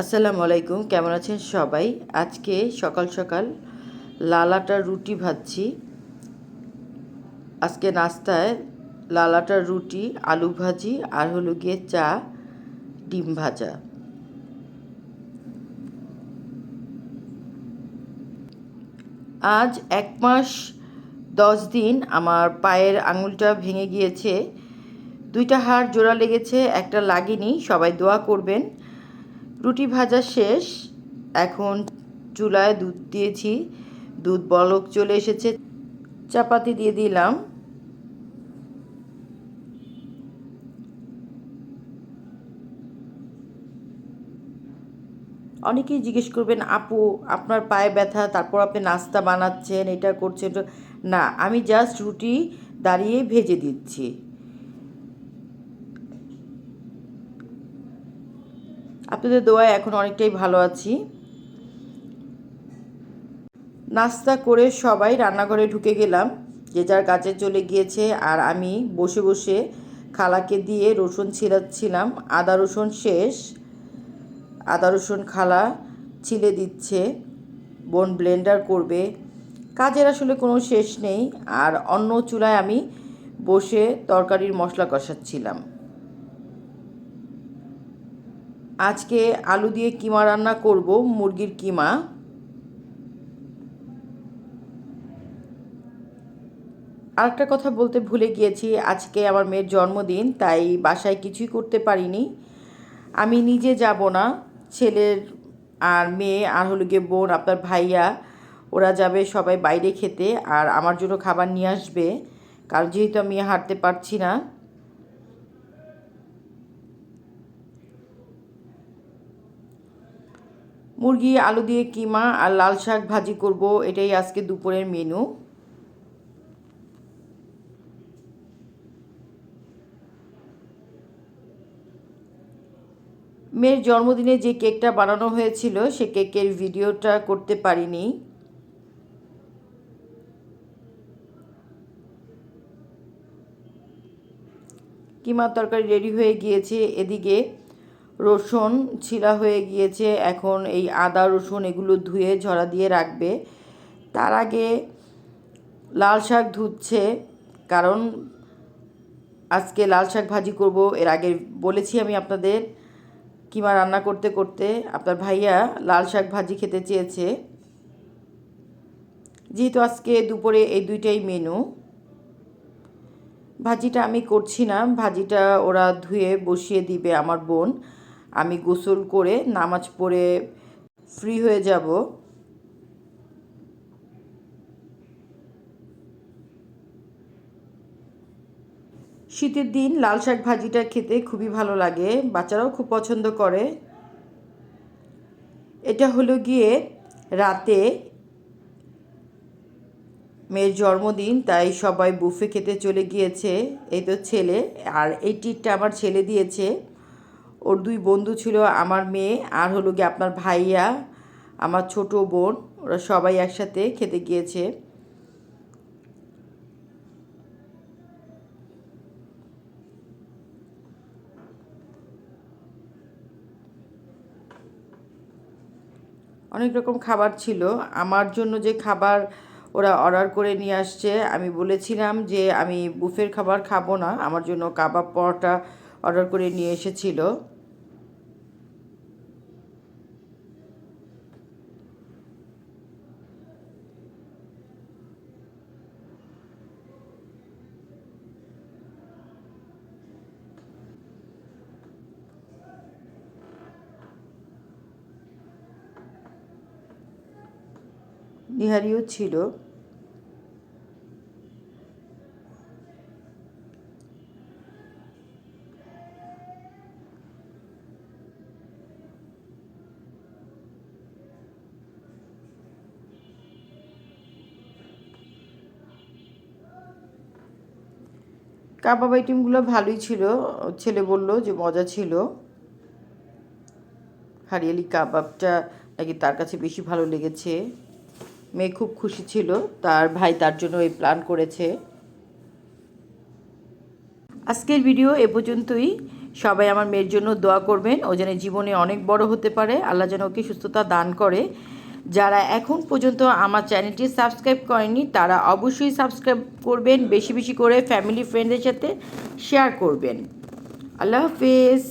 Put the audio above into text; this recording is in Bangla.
আসসালামু আলাইকুম, কেমন আছেন সবাই? আজকে সকাল সকাল লাল আটার রুটি ভাজছি। আজকে নাস্তায় লাল আটার রুটি, আলু ভাজি আর হলো গিয়ে চা, ডিম ভাজা। আজ এক মাস দশ দিন আমার পায়ের আঙুলটা ভেঙে গিয়েছে। দুইটা হাড় জোড়া লেগেছে, একটা লাগেনি, সবাই দোয়া করবেন। রুটি ভাজা শেষ। এখন চুলায় দুধ দিয়েছি। দুধ বলক চলে এসেছে। চাপাতি দিয়ে দিলাম। অনেকেই জিজ্ঞেস করবেন, আপু, আপনার পায়ে ব্যথা, তারপর আপনি নাস্তা বানাচ্ছেন, এটা করছেন? না, আমি জাস্ট রুটি দাঁড়িয়ে ভেজে দিচ্ছি। আপনাদের দোয়ায় এখন অনেকটাই ভালো আছি। নাস্তা করে সবাই রান্নাঘরে ঢুকে গেলাম। যে যার কাজে চলে গিয়েছে আর আমি বসে বসে খালাকে দিয়ে রসুন ছিলাচ্ছিলাম। আদা রসুন শেষ। আদা রসুন খালা ছিলে দিচ্ছে। বোন ব্লেন্ডার করবে। কাজের আসলে কোনো শেষ নেই। আর অন্য চুলায় আমি বসে তরকারির মশলা কষাচ্ছিলাম। আজকে আলু দিয়ে কিমা রান্না করব, মুরগির কিমা। আরেকটা কথা বলতে ভুলে গিয়েছি, আজকে আমার মেয়ের জন্মদিন, তাই বাসায় কিছুই করতে পারিনি। আমি নিজে যাব না, ছেলের আর মেয়ে, আর হলো গিয়ে বোন, আপনার ভাইয়া, ওরা যাবে সবাই বাইরে খেতে, আর আমার জন্য খাবার নিয়ে আসবে, কারণ যেহেতু আমি হাঁটতে পারছি না মুরগি, আলু দিয়ে কিমা আর লাল শাক ভাজি করব। এটাই আজকে দুপুরের মেনু। মেয়ের জন্মদিনে যে কেকটা বানানো হয়েছিল, সে কেকের ভিডিওটা করতে পারিনি। কিমা তরকারি রেডি হয়ে গিয়েছে এদিকে। রসুন ছিলা হয়ে গিয়েছে। এখন এই আদা, রসুন এগুলো ধুয়ে ঝরা দিয়ে রাখবে। তার আগে লাল শাক ধুচ্ছে, কারণ আজকে লাল শাক ভাজি করব। এর আগে বলেছি আমি আপনাদের কিমা রান্না করতে করতে। আপনার ভাইয়া লাল শাক ভাজি খেতে চেয়েছে। যেহেতু আজকে দুপুরে এই দুইটাই মেনু, ভাজিটা আমি করছি না। ভাজিটা ওরা ধুয়ে বসিয়ে দিবে আমার বোন। আমি গোসল করে নামাজ পড়ে ফ্রি হয়ে যাব। শীতের দিন লাল শাক ভাজিটা খেতে খুবই ভালো লাগে, বাচ্চারাও খুব পছন্দ করে। এটা হলো গিয়ে রাতে মেয়ের জন্মদিন, তাই সবাই বুফে খেতে চলে গিয়েছে, এই তো ছেলে। আর এই টিটটা আমার ছেলে দিয়েছে। ওর দুই বন্ধু ছিল, আমার মেয়ে আর হলো গিয়ে আপনার ভাইয়া, আমার ছোট বোন, ওরা সবাই একসাথে খেতে গিয়েছে। অনেক রকম খাবার ছিল। আমার জন্য যে খাবার ওরা অর্ডার করে নিয়ে আসছে, আমি বলেছিলাম যে আমি বুফের খাবার খাব না, আমার জন্য কাবাব পরোটা অর্ডার করে নিয়ে এসেছিল। নিহারিও ছিল। কাবাব আইটেমগুলো ভালোই ছিল। ছেলে বলল যে মজা ছিল। হারিয়ালি কাবাবটা নাকি তার কাছে বেশি ভালো লেগেছে। মেয়ে খুব খুশি ছিল, তার ভাই তার জন্য এই প্ল্যান করেছে। আজকের ভিডিও এ পর্যন্তই। সবাই আমার মেয়ের জন্য দোয়া করবেন, ও যেন জীবনে অনেক বড় হতে পারে। আল্লাহ যেন ওকে সুস্থতা দান করে। যারা এখন পর্যন্ত আমার চ্যানেলটি সাবস্ক্রাইব করেনি তারা অবশ্যই সাবস্ক্রাইব করবেন, বেশি বেশি করে ফ্যামিলি ফ্রেন্ডদের সাথে শেয়ার করবেন। আল্লাহ হাফিজ।